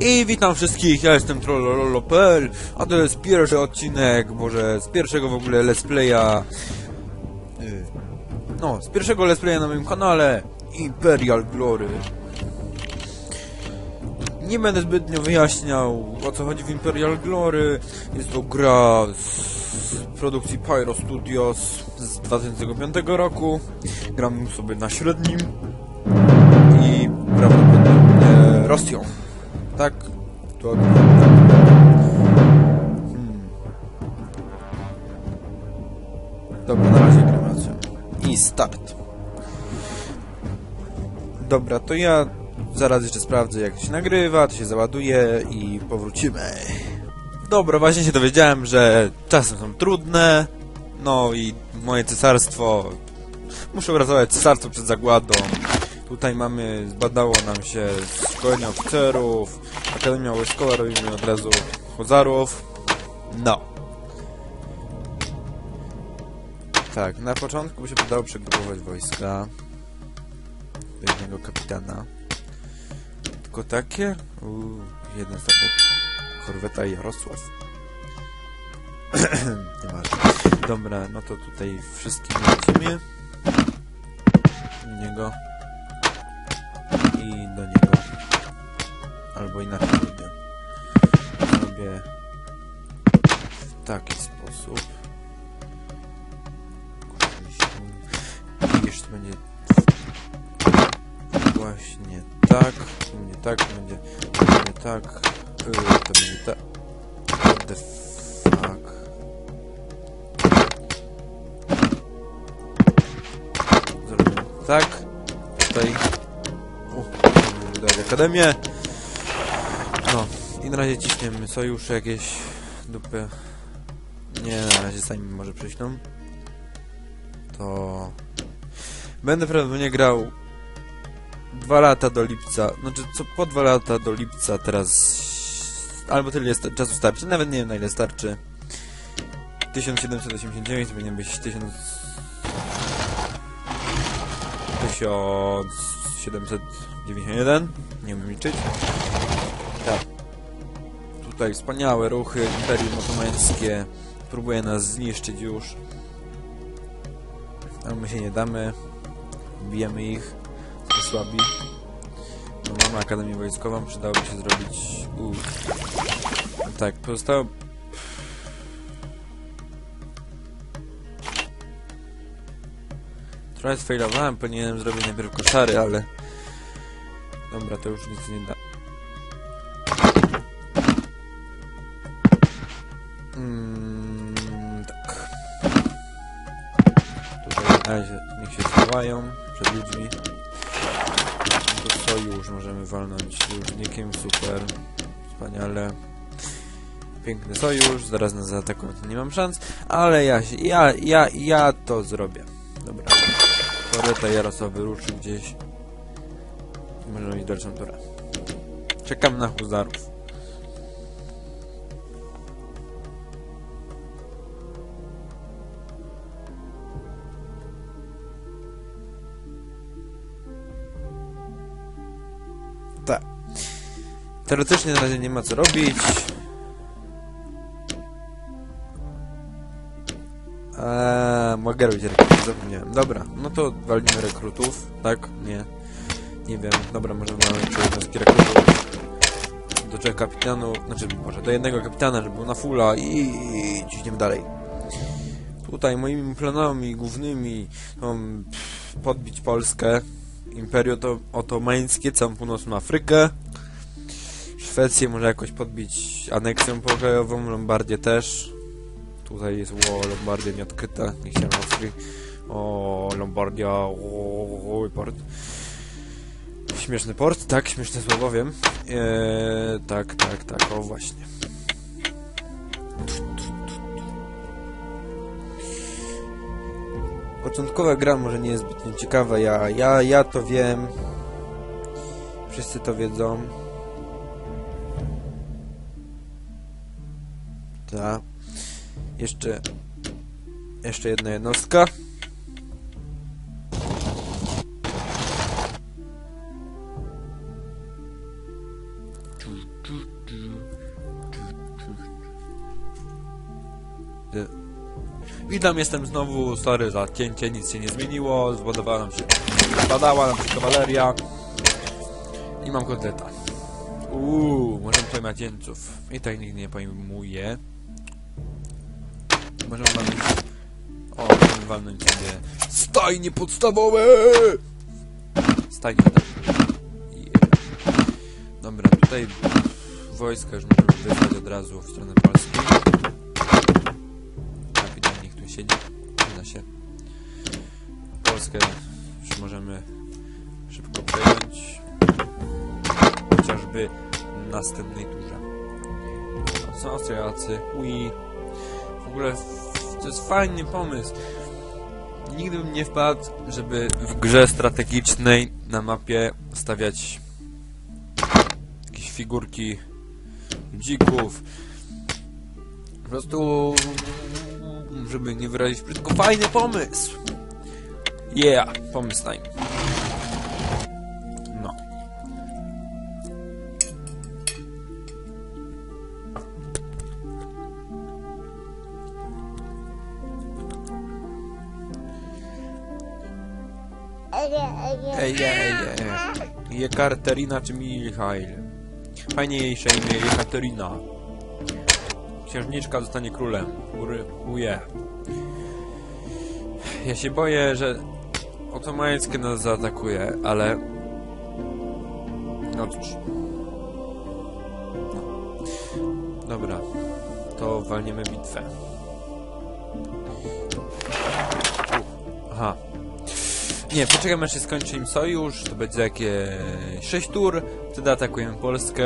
I witam wszystkich, ja jestem trollololo.pl, a to jest pierwszy odcinek, może z pierwszego w ogóle let's playa... y, No, z pierwszego let's playa na moim kanale, Imperial Glory. Nie będę zbytnio wyjaśniał, o co chodzi w Imperial Glory. Jest to gra z produkcji Pyro Studios z 2005 roku. Gram sobie na średnim i prawdopodobnie Rosją. Tak? To hmm. Dobra, na razie Rosją. I start. Dobra, to ja zaraz jeszcze sprawdzę jak się nagrywa, to się załaduje i powrócimy. Dobra, właśnie się dowiedziałem, że czasy są trudne, no i moje cesarstwo... Muszę uratować cesarstwo przed zagładą. Tutaj mamy, zbadało nam się szkolenie oficerów, Akademia Wojskowa, robimy od razu Hozarów. No. Tak, na początku by się przydało przegrupować wojska do jednego kapitana. Tylko takie? Uuu, jeden statek. Korweta Jarosław. Nieważne. Dobra, no to tutaj wszystkim lecimy. Niego. Albo inaczej idę. Zrobię w taki sposób. I jeszcze będzie właśnie tak, to będzie tak, to będzie, to będzie tak, yy, to będzie tak. What the fuck? Zrobię tak. Tutaj. Udaję akademię. No. I na razie ciśniemy sojusze jakieś dupy. Nie, na razie sami może przyśną. To... Będę prawdopodobnie grał dwa lata do lipca, znaczy co po dwa lata do lipca teraz albo tyle jest czasu starczy, nawet nie wiem na ile starczy 1789 to powinien być 1000 1791 nie umiem liczyć tak tutaj wspaniałe ruchy Imperium Otomańskie próbuje nas zniszczyć już ale my się nie damy bijemy ich słabi. No, mamy Akademię Wojskową, przydałoby się zrobić... U. No tak, pozostało... Trochę sfailowałem, powinienem zrobić najpierw koszary, ale... Dobra, to już nic nie da. Razie niech się schowają przed ludźmi to sojusz możemy walnąć sojusznikiem, super, wspaniale. Piękny sojusz, zaraz nas zaatakują, to nie mam szans, ale ja, się, ja, ja, ja to zrobię. Dobra. Koreta Jarosław wyruszy gdzieś. Możemy mieć dalszą turę. Czekam na huzarów. Teoretycznie na razie nie ma co robić. Eee, mogę robić rekrutów, zapomniałem. Dobra, no to walnimy rekrutów, tak? Nie. Nie wiem, dobra, walnąć trzy jednostki rekrutów. Do trzech kapitanów, znaczy może do jednego kapitana, żeby był na fulla i ciśniemy dalej. Tutaj moimi planami głównymi są podbić Polskę, Imperium to Otomańskie, całą północną Afrykę. Szwecję może jakoś podbić aneksją pokojową, Lombardię też. Tutaj jest ło, Lombardia nieodkryta, nie chciałem Austrii. O, Lombardia, o, o, port. Śmieszny port, tak, śmieszne słowo, wiem. Eee, tak, tak, tak, o właśnie. Początkowa gra może nie jest zbytnio ciekawa, ja, ja, ja to wiem. Wszyscy to wiedzą. Tak. Jeszcze... Jeszcze jedna jednostka. Witam, jestem znowu, sorry za cięcie, nic się nie zmieniło, zbudowała nam się, spadała nam się kawaleria i mam kotleta. Uuu, możemy pojmać jeńców. I tak nikt nie pojmuje. Możemy walnąć... O, możemy walnąć sobie stajnie podstawowe! Stajnie, tak. Yeah. Dobra, tutaj wojska już możemy wysłać od razu w stronę Polski. Kapitan niech tu siedzi. Się. Polskę już możemy szybko przejąć. Chociażby następnej turze. Są Austriacy. Ui. Ogóle to jest fajny pomysł. Nigdy bym nie wpadł, żeby w grze strategicznej na mapie stawiać jakieś figurki dzików. Po prostu, żeby nie wyrazić brzydko, fajny pomysł! Yeah, pomysł time. Jekaterina czy Michail? Fajniejsze imię Jekaterina. Księżniczka zostanie królem. Uje. Ja się boję, że otomańskie nas zaatakuje, ale... No cóż. No. Dobra. To walniemy bitwę. Aha. Nie, poczekamy aż się skończy im sojusz, to będzie jakieś 6 tur, wtedy atakujemy Polskę.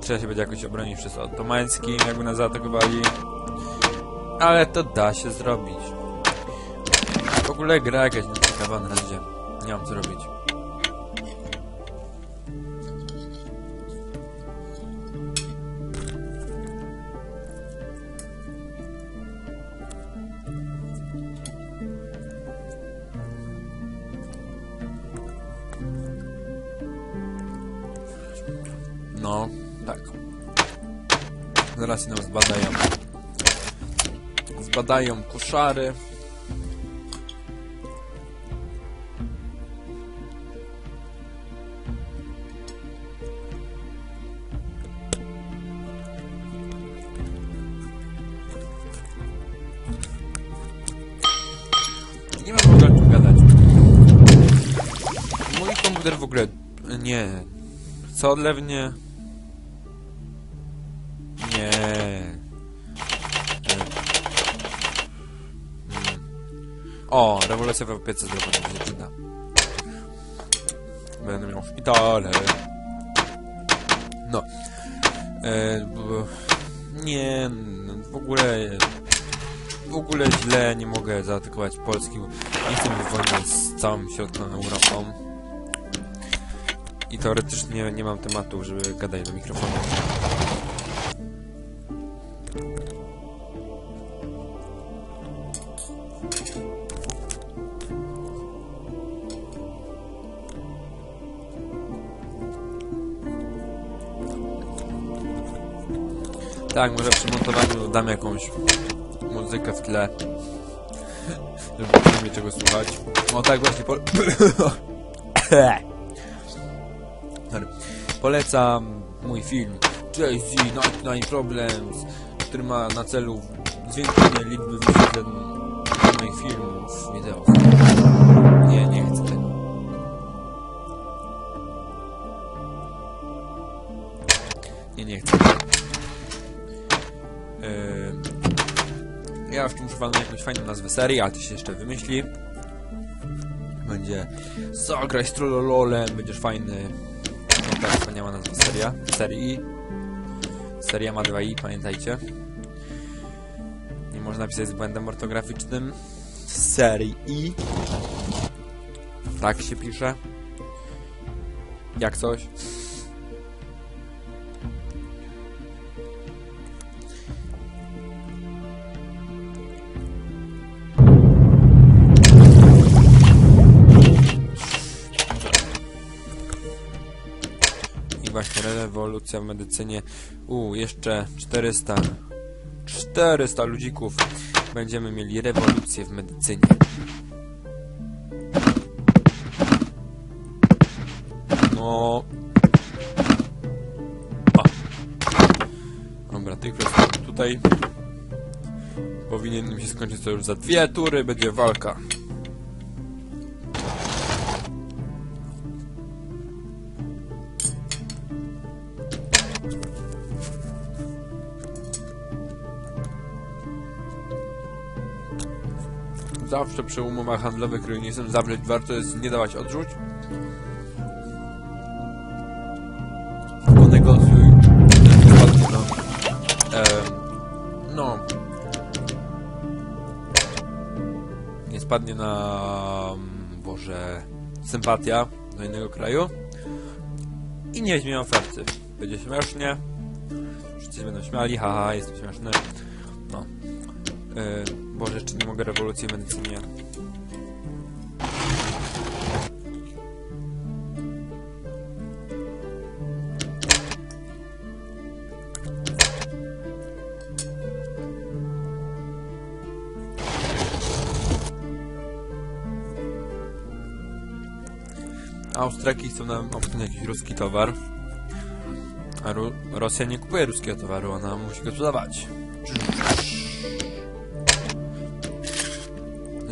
Trzeba się będzie jakoś obronić przez otomańskim, jakby nas zaatakowali. Ale to da się zrobić. W ogóle gra jakaś nieciekawa na razie. Nie mam co robić. No, tak. Zaraz nam zbadają. Zbadają koszary. W. Mój komputer w ogóle... Nie. Co odlewnie? Rewolucja w opiece zdrowotnej się przyda. Będę miał szpitale. No. E, b- nie, no, w ogóle... W ogóle źle, nie mogę zaatakować Polski. Nie chcę mieć wojny z całą środkową Europą. I teoretycznie nie mam tematu, żeby gadać do mikrofonu. Tak, może przy montowaniu dam jakąś muzykę w tle. Żeby nie mieć czego słuchać. O tak właśnie po... Polecam mój film Jay-Z Night Nine Problems, który ma na celu zwiększenie liczby wyświetleń moich filmów wideo. Nie, nie chcę tego. Walnąć jakąś fajną nazwę serii, ale to się jeszcze wymyśli. Będzie zagraj z trollololem, będziesz fajny. No tak, wspaniała nazwa seria. Serii. Seria ma 2 i, pamiętajcie. Nie można pisać z błędem ortograficznym. Serii i. Tak się pisze. Jak coś. Właśnie, rewolucja w medycynie. U, jeszcze 400. 400 ludzików. Będziemy mieli rewolucję w medycynie. No... A. Dobra, tych tutaj powinien im się skończyć to już za dwie tury, będzie walka. Zawsze przy umowach handlowych, które nie jestem zawrzeć, warto jest nie dawać odrzuć. Ponegocjuj. No. Em, no. Nie spadnie na... mm, Boże... Sympatia do innego kraju. I nie weźmie oferty. Będzie śmiesznie. Wszyscy będą śmiali, haha, jestem śmieszny. No. Yy, Boże, jeszcze nie mogę rewolucji w medycynie. Austriaki chcą nam obcynać jakiś ruski towar. A Ru Rosja nie kupuje ruskiego towaru, ona musi go sprzedawać.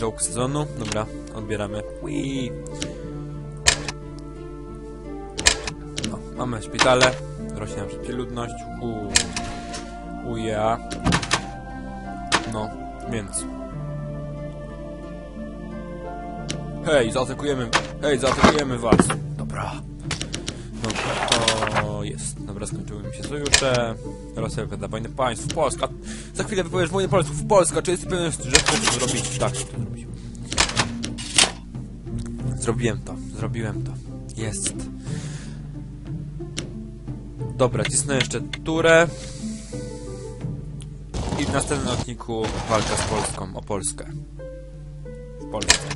Joke sezonu. Dobra, odbieramy. Whee. No, mamy szpitale. Rośnie nam szybciej ludność. Uja. No, więc. Hej, zaatakujemy. Hej, zaatakujemy was. Dobra. Dobra, to jest. Dobra, skończyły mi się sojusze. Rosja wypowiada wojnę państw. Polska. Za chwilę wypowiesz wojnę państw. Polska. Czy jest pewien, że chcesz zrobić? Tak. Zrobiłem to. Zrobiłem to. Jest. Dobra, cisnę jeszcze turę. I w następnym odcinku walka z Polską o Polskę. W Polsce.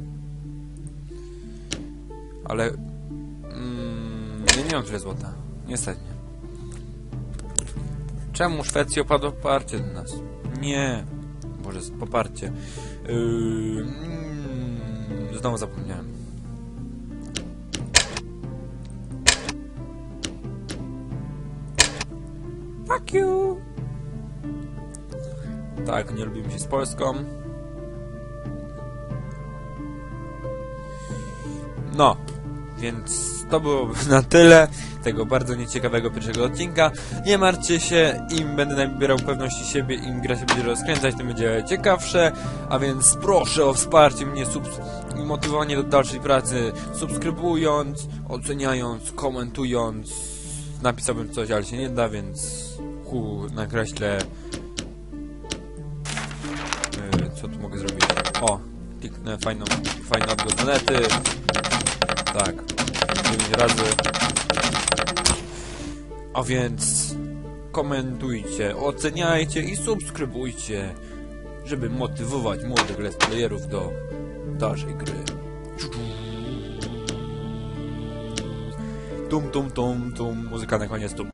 Ale... Mm, nie mam tyle złota. Niestety. Czemu Szwecji opadło poparcie do nas? Nie. Boże, poparcie. Yy, mm, znowu zapomniałem. You! Tak, nie lubimy się z Polską. No, więc to byłoby na tyle tego bardzo nieciekawego pierwszego odcinka. Nie martwcie się, im będę nabierał pewności siebie, im gra się będzie rozkręcać, tym będzie ciekawsze, a więc proszę o wsparcie mnie i motywowanie do dalszej pracy, subskrybując, oceniając, komentując. Napisałbym coś, ale się nie da, więc ku nakreślę Yy, co tu mogę zrobić? O, kliknę fajną, fajny odgłos monety. Tak, 9 razy. A więc komentujcie, oceniajcie i subskrybujcie, żeby motywować młodych let's playerów do dalszej gry. Tum tum tum tum, muzyka na koniec tum.